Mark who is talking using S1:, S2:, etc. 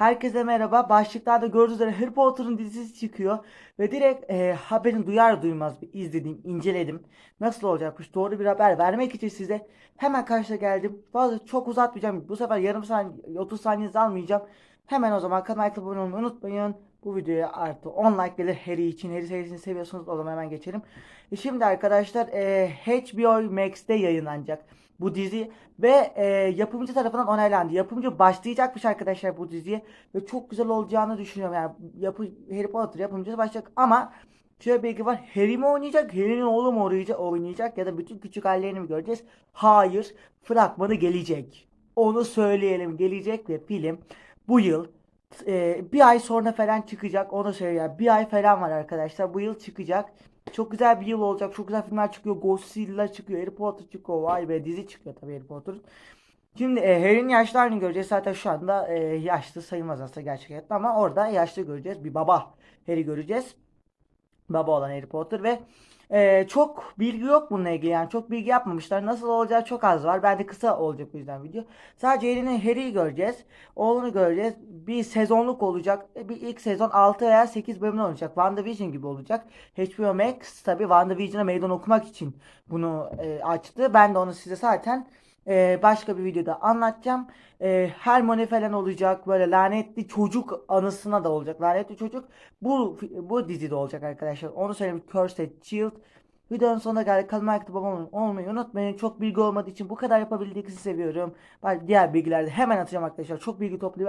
S1: Herkese merhaba. Başlıklarda gördüğünüz üzere Harry Potter'ın dizisi çıkıyor. Ve direkt e, haberini duyar duymaz bir izledim, inceledim. Nasıl olacakmış doğru bir haber vermek için size hemen karşıya geldim. Fazla çok uzatmayacağım. Bu sefer yarım saniye, 30 saniyenizi almayacağım. Hemen o zaman kanalıma abone olmayı unutmayın. Bu videoya artı 10 like gelir Harry için. Harry serisini seviyorsunuz o zaman hemen geçelim. E, şimdi arkadaşlar e, HBO Max'te yayınlanacak bu dizi ve e, yapımcı tarafından onaylandı. Yapımcı başlayacakmış arkadaşlar bu diziye ve çok güzel olacağını düşünüyorum. Yani yapı, Harry Potter yapımcısı başlayacak ama şöyle bir bilgi var. Harry mi oynayacak? Harry'nin oğlu mu oynayacak? oynayacak ya da bütün küçük hallerini mi göreceğiz? Hayır. Fragmanı gelecek. Onu söyleyelim. Gelecek ve film bu yıl e, bir ay sonra falan çıkacak. Onu söyleyeyim. Bir ay falan var arkadaşlar. Bu yıl çıkacak. Çok güzel bir yıl olacak. Çok güzel filmler çıkıyor. Godzilla çıkıyor. Harry Potter çıkıyor. Vay be dizi çıkıyor tabii Harry Potter. Şimdi e, Harry'nin yaşlı halini göreceğiz. Zaten şu anda e, yaşlı sayılmaz aslında gerçek hayatta ama orada yaşlı göreceğiz. Bir baba Harry göreceğiz. Baba olan Harry Potter ve e, çok bilgi yok bununla ilgili yani çok bilgi yapmamışlar. Nasıl olacağı çok az var. Bence kısa olacak bu yüzden video. Sadece Harry'nin Harry'i göreceğiz. Oğlunu göreceğiz. Bir sezonluk olacak. E, Bir ilk sezon 6 veya 8 bölümlü olacak. WandaVision gibi olacak. HBO Max tabi WandaVision'a meydan okumak için bunu e, açtı. Ben de onu size zaten e, başka bir videoda anlatacağım. E, Hermione falan olacak. Böyle lanetli çocuk anısına da olacak. Lanetli çocuk bu bu dizide olacak arkadaşlar. Onu söyleyeyim. Cursed Child. Videonun sonuna geldik. Kanalıma aktif olmayı unutmayın. Çok bilgi olmadığı için bu kadar yapabildiğinizi seviyorum. Ben diğer bilgileri de hemen atacağım arkadaşlar. Çok bilgi toplayayım.